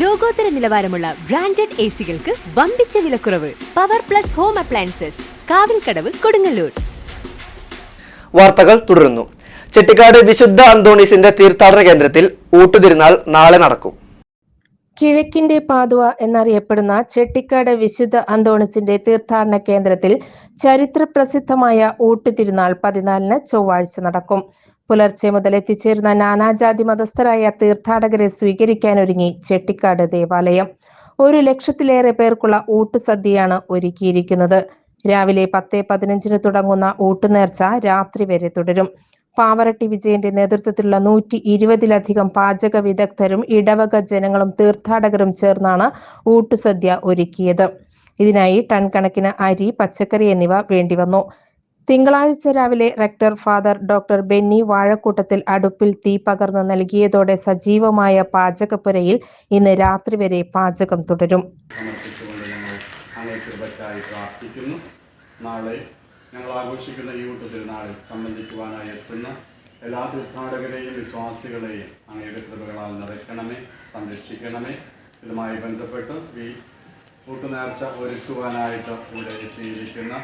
ലോകോത്തര നിലവാരമുള്ള branded A സികൾക്ക് വമ്പിച്ച വിലക്കുറവ്. Power plus home appliances Kavilkadavu Kodungallur. വാർത്തകൾ തുടരുന്നു. ചെട്ടിക്കാട് വിശുദ്ധ അന്തോണീസിന്റെ തീർത്ഥാടന കേന്ദ്രത്തിൽ ഊട്ടുതിരുന്നാൾ നാളെ നടക്കും. കിഴക്കിന്റെ പാതുവ എന്നറിയപ്പെടുന്ന ചെട്ടിക്കാട് വിശുദ്ധ അന്തോണിസിന്റെ തീർത്ഥാടന കേന്ദ്രത്തിൽ ചരിത്ര പ്രസിദ്ധമായ ഊട്ടുതിരുനാൾ പതിനാലിന് ചൊവ്വാഴ്ച നടക്കും. പുലർച്ചെ മുതൽ എത്തിച്ചേർന്ന നാനാജാതി മതസ്ഥരായ തീർത്ഥാടകരെ സ്വീകരിക്കാനൊരുങ്ങി ചെട്ടിക്കാട് ദേവാലയം. ഒരു ലക്ഷത്തിലേറെ പേർക്കുള്ള ഊട്ടുസദ്യയാണ് ഒരുക്കിയിരിക്കുന്നത്. രാവിലെ പത്ത് പതിനഞ്ചിന് തുടങ്ങുന്ന ഊട്ടുനേർച്ച രാത്രി വരെ തുടരും. പാവറട്ടി വിജയന്റെ നേതൃത്വത്തിലുള്ള നൂറ്റി ഇരുപതിലധികം പാചക വിദഗ്ധരും ഇടവക ജനങ്ങളും തീർത്ഥാടകരും ചേർന്നാണ് ഊട്ടുസദ്യ ഒരുക്കിയത്. ഇതിനായി ടൺ കണക്കിന് അരി പച്ചക്കറി എന്നിവ വേണ്ടിവന്നു. തിങ്കളാഴ്ച രാവിലെ rector father doctor Benny Vazhakoottathil അടുപ്പിൽ തീ പകർന്നു നൽകിയതോടെ സജീവമായ പാചകപ്പുരയിൽ ഇന്ന് രാത്രി വരെ പാചകം തുടരും. നാളെ ഞങ്ങൾ ആഘോഷിക്കുന്ന ഈ ഊട്ട് തിരുനാളിൽ സംബന്ധിക്കുവാനായി എത്തുന്ന എല്ലാ തീർത്ഥാടകരെയും വിശ്വാസികളെയും അങ്ങയുടെ കൃപകളാൽ നിറയ്ക്കണമേ സംരക്ഷിക്കണമേ. ഇതുമായി ബന്ധപ്പെട്ട് ഈ കൂട്ടുനേർച്ച ഒരുക്കുവാനായിട്ട് ഇവിടെ എത്തിയിരിക്കുന്ന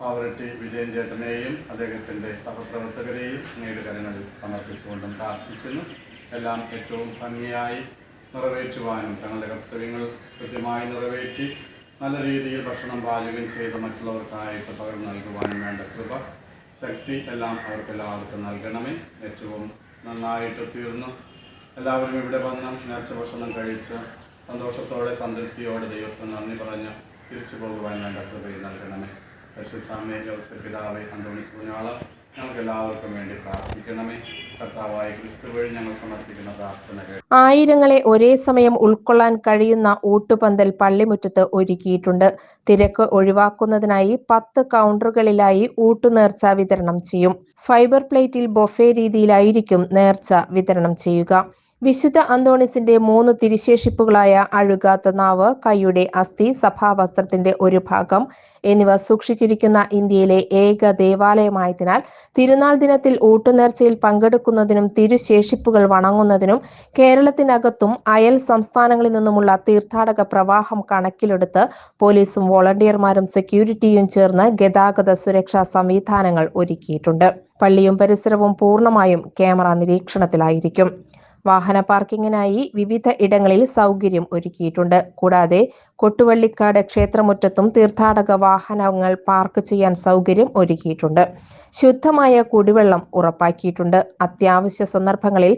പാവറട്ടി വിജയൻ ചേട്ടനെയും അദ്ദേഹത്തിന്റെ സഹപ്രവർത്തകരെയും അങ്ങയുടെ കരങ്ങളിൽ സമർപ്പിച്ചുകൊണ്ടും പ്രാർത്ഥിക്കുന്നു. എല്ലാം ഏറ്റവും ഭംഗിയായി നിറവേറ്റുവാനും തങ്ങളുടെ കർത്തവ്യങ്ങൾ കൃത്യമായി നിറവേറ്റി നല്ല രീതിയിൽ ഭക്ഷണം പാചകം ചെയ്ത് മറ്റുള്ളവർക്കായിട്ട് പകർന്നു നൽകുവാനും വേണ്ട കൃപ ശക്തി എല്ലാം അവർക്കെല്ലാവർക്കും നൽകണമേ. ഏറ്റവും നന്നായിട്ട് തീർന്നു. എല്ലാവരും ഇവിടെ വന്ന് നേർച്ച ഭക്ഷണം കഴിച്ച് സന്തോഷത്തോടെ സംതൃപ്തിയോടെ ദൈവത്തിന് നന്ദി പറഞ്ഞ് തിരിച്ചു പോകുവാൻ വേണ്ട കൃപയും നൽകണമേ. പരിശുദ്ധാമേ ജോസഫ് അന്തോണി പ്രാർത്ഥനകൾ. ആയിരങ്ങളെ ഒരേ സമയം ഉൾക്കൊള്ളാൻ കഴിയുന്ന ഊട്ടുപന്തൽ പള്ളിമുറ്റത്ത് ഒരുക്കിയിട്ടുണ്ട്. തിരക്ക് ഒഴിവാക്കുന്നതിനായി പത്ത് കൗണ്ടറുകളിലായി ഊട്ടുനേർച്ച വിതരണം ചെയ്യും. ഫൈബർ പ്ലേറ്റിൽ ബൊഫെ രീതിയിലായിരിക്കും നേർച്ച വിതരണം ചെയ്യുക. വിശുദ്ധ അന്തോണിസിന്റെ മൂന്ന് തിരിശേഷിപ്പുകളായ അഴുകാത്ത നാവ് കൈയുടെ അസ്ഥി സഭാവസ്ത്രത്തിന്റെ ഒരു ഭാഗം എന്നിവ സൂക്ഷിച്ചിരിക്കുന്ന ഇന്ത്യയിലെ ഏക ദേവാലയമായതിനാൽ തിരുനാൾ ദിനത്തിൽ ഊട്ടുനേർച്ചയിൽ പങ്കെടുക്കുന്നതിനും തിരുശേഷിപ്പുകൾ വണങ്ങുന്നതിനും കേരളത്തിനകത്തും അയൽ സംസ്ഥാനങ്ങളിൽ നിന്നുമുള്ള തീർത്ഥാടക പ്രവാഹം കണക്കിലെടുത്ത് പോലീസും വോളണ്ടിയർമാരും സെക്യൂരിറ്റിയും ചേർന്ന് ഗതാഗത സുരക്ഷാ സംവിധാനങ്ങൾ ഒരുക്കിയിട്ടുണ്ട്. പള്ളിയും പരിസരവും പൂർണമായും ക്യാമറ നിരീക്ഷണത്തിലായിരിക്കും. വാഹന പാർക്കിങ്ങിനായി വിവിധ ഇടങ്ങളിൽ സൗകര്യം ഒരുക്കിയിട്ടുണ്ട്. കൂടാതെ കൊട്ടുവള്ളിക്കാട് ക്ഷേത്രമുറ്റത്തും തീർത്ഥാടക വാഹനങ്ങൾ പാർക്ക് ചെയ്യാൻ സൗകര്യം ഒരുക്കിയിട്ടുണ്ട്. ശുദ്ധമായ കുടിവെള്ളം ഉറപ്പാക്കിയിട്ടുണ്ട്. അത്യാവശ്യ സന്ദർഭങ്ങളിൽ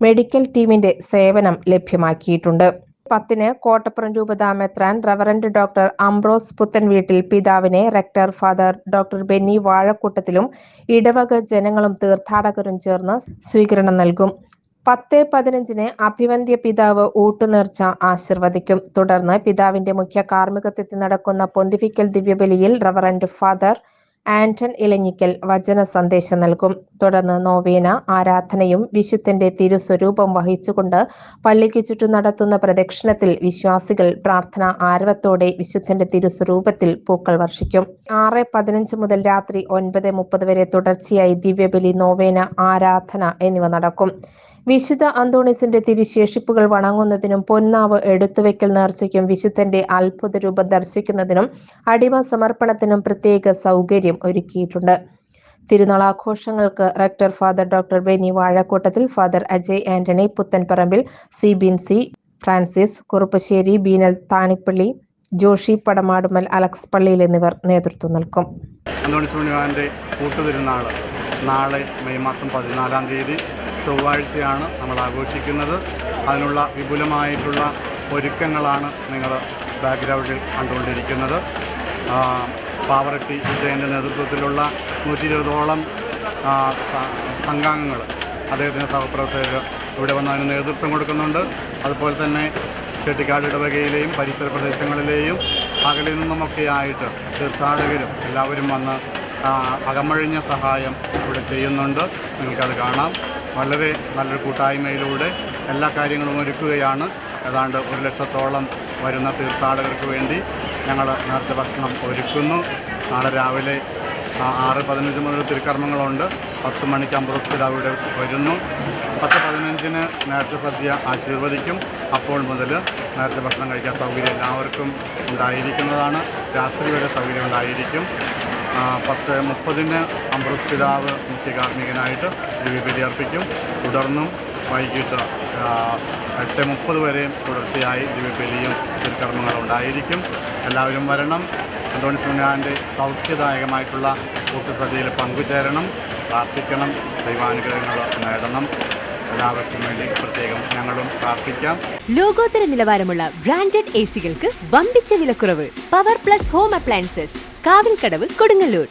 മെഡിക്കൽ ടീമിന്റെ സേവനം ലഭ്യമാക്കിയിട്ടുണ്ട്. പത്തിന് കോട്ടപ്പുറം രൂപതാ മെത്രാൻ റവറന്റ് ഡോക്ടർ അംബ്രോസ് പുത്തൻ വീട്ടിൽ പിതാവിനെ റെക്ടർ ഫാദർ ഡോക്ടർ ബെന്നി വാഴക്കൂട്ടത്തിലും ഇടവക ജനങ്ങളും തീർത്ഥാടകരും ചേർന്ന് സ്വീകരണം നൽകും. പത്ത് പതിനഞ്ചിന് അഭിവന്ദ്യ പിതാവ് ഊട്ടുനേർച്ച ആശീർവദിക്കും. തുടർന്ന് പിതാവിന്റെ മുഖ്യ കാർമ്മികത്വത്തിൽ നടക്കുന്ന പൊന്തിഫിക്കൽ ദിവ്യബലിയിൽ റവറന്റ് ഫാദർ ആന്റൺ ഇലഞ്ഞിക്കൽ വചന സന്ദേശം നൽകും. തുടർന്ന് നോവേന ആരാധനയും വിശുദ്ധന്റെ തിരുസ്വരൂപം വഹിച്ചുകൊണ്ട് പള്ളിക്ക് ചുറ്റും നടത്തുന്ന പ്രദക്ഷിണത്തിൽ വിശ്വാസികൾ പ്രാർത്ഥന ആരവത്തോടെ വിശുദ്ധന്റെ തിരുസ്വരൂപത്തിൽ പൂക്കൾ വർഷിക്കും. ആറ് പതിനഞ്ച് മുതൽ രാത്രി ഒൻപത് മുപ്പത് വരെ തുടർച്ചയായി ദിവ്യബലി നോവേന ആരാധന എന്നിവ നടക്കും. വിശുദ്ധ അന്തോണിസിന്റെ തിരുശേഷിപ്പുകൾ വണങ്ങുന്നതിനും പൊന്നാവ് എടുത്തുവെക്കൽ നേർച്ചയ്ക്കും വിശുദ്ധന്റെ അത്ഭുത രൂപം ദർശിക്കുന്നതിനും അടിമ സമർപ്പണത്തിനും പ്രത്യേക സൗകര്യം ഒരുക്കിയിട്ടുണ്ട്. തിരുനാളാഘോഷങ്ങൾക്ക് rector father doctor Beni Vazhakoottathil father Ajay Antony Puthenparambil C Bincy Francis Kuruppassery Beenal Thanippally Joshy Padamadumal Alex പള്ളിയിൽ എന്നിവർ നേതൃത്വം നൽകും. നാളെ മെയ് മാസം പതിനാലാം തീയതി ചൊവ്വാഴ്ചയാണ് നമ്മൾ ആഘോഷിക്കുന്നത്. അതിനുള്ള വിപുലമായിട്ടുള്ള ഒരുക്കങ്ങളാണ് നിങ്ങൾ ബാക്ക്ഗ്രൗണ്ടിൽ കണ്ടുകൊണ്ടിരിക്കുന്നത്. പാവറട്ടി വിജയന്റെ നേതൃത്വത്തിലുള്ള നൂറ്റി ഇരുപതോളം സംഘാംഗങ്ങൾ അദ്ദേഹത്തിന്റെ സഹപ്രവർത്തകർ ഇവിടെ വന്ന് അതിന് നേതൃത്വം കൊടുക്കുന്നുണ്ട്. അതുപോലെ തന്നെ ചെട്ടിക്കാട് ഇടവകയിലെയും പരിസര പ്രദേശങ്ങളിലെയും അകലിൽ നിന്നുമൊക്കെ ആയിട്ട് തീർത്ഥാടകരും എല്ലാവരും വന്ന് അകമഴിഞ്ഞ സഹായം ഇവിടെ ചെയ്യുന്നുണ്ട്. നിങ്ങൾക്കത് കാണാം. വളരെ നല്ലൊരു കൂട്ടായ്മയിലൂടെ എല്ലാ കാര്യങ്ങളും ഒരുക്കുകയാണ്. ഏതാണ്ട് ഒരു ലക്ഷത്തോളം വരുന്ന തീർത്ഥാടകർക്ക് വേണ്ടി ഞങ്ങൾ നേർച്ച ഭക്ഷണം ഒരുക്കുന്നു. നാളെ രാവിലെ ആറ് പതിനഞ്ച് മുതൽ തിരുക്കർമ്മങ്ങളുണ്ട്. പത്ത് മണിക്ക് അമ്പറോസ് അവിടെ വരുന്നു. പത്ത് പതിനഞ്ചിന് നേരത്തെ സദ്യ ആശീർവദിക്കും. അപ്പോൾ മുതൽ നേരത്തെ ഭക്ഷണം കഴിക്കാൻ സൗകര്യം എല്ലാവർക്കും ഉണ്ടായിരിക്കുന്നതാണ്. രാത്രി വരെ സൗകര്യം ഉണ്ടായിരിക്കും. പത്ത് മുപ്പതിന് അംബ്രസ് പിതാവ് മുഖ്യ കാർമ്മികനായിട്ട് ദിവ്യബലി അർപ്പിക്കും തുടർന്നും വൈകിട്ട് എട്ട് മുപ്പത് വരെയും തുടർച്ചയായി ദിവ്യബലിയും തിരുക്കർമ്മങ്ങളും ഉണ്ടായിരിക്കും എല്ലാവരും വരണം. അന്തോണി സുനാന്റെ സൗഖ്യദായകമായിട്ടുള്ള കൂട്ടുസദ്യയിൽ പങ്കുചേരണം. പ്രാർത്ഥിക്കണം. ദൈവാനുഗ്രഹങ്ങൾ നേടണം. ഞങ്ങളും ലോകോത്തര നിലവാരമുള്ള ബ്രാൻഡഡ് എ സികൾക്ക് വമ്പിച്ച വിലക്കുറവ്. Power plus home appliances. Kavilkadavu Kodungallur.